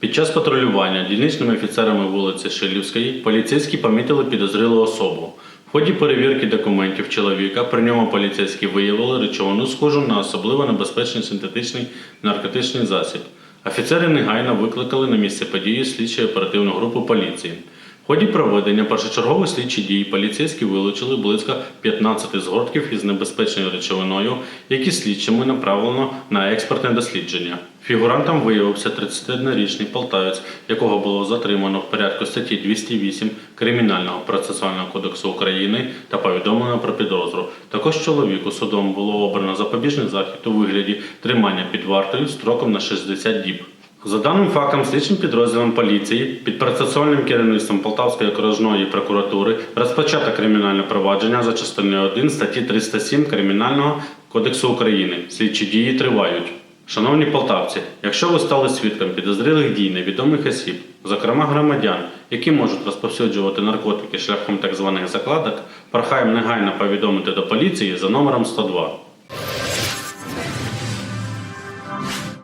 Під час патрулювання дільничними офіцерами вулиці Шилівської поліцейські помітили підозрілу особу. В ході перевірки документів чоловіка при ньому поліцейські виявили речовину схожу на особливо небезпечний синтетичний наркотичний засіб. Офіцери негайно викликали на місце події слідчо оперативну групу поліції. Ході проведення першочергових слідчих дій поліцейські вилучили близько 15 згортків із небезпечною речовиною, які слідчими направлено на експертне дослідження. Фігурантом виявився 31-річний полтавець, якого було затримано в порядку статті 208 Кримінального процесуального кодексу України та повідомлено про підозру. Також чоловіку судом було обрано запобіжний захід у вигляді тримання під вартою строком на 60 діб. За даним фактом, слідчим підрозділом поліції під процесуальним керівництвом Полтавської окружної прокуратури розпочато кримінальне провадження за частиною 1 статті 307 Кримінального кодексу України. Слідчі дії тривають. Шановні полтавці, якщо ви стали свідком підозрілих дій невідомих осіб, зокрема громадян, які можуть розповсюджувати наркотики шляхом так званих закладок, прохаємо негайно повідомити до поліції за номером 102.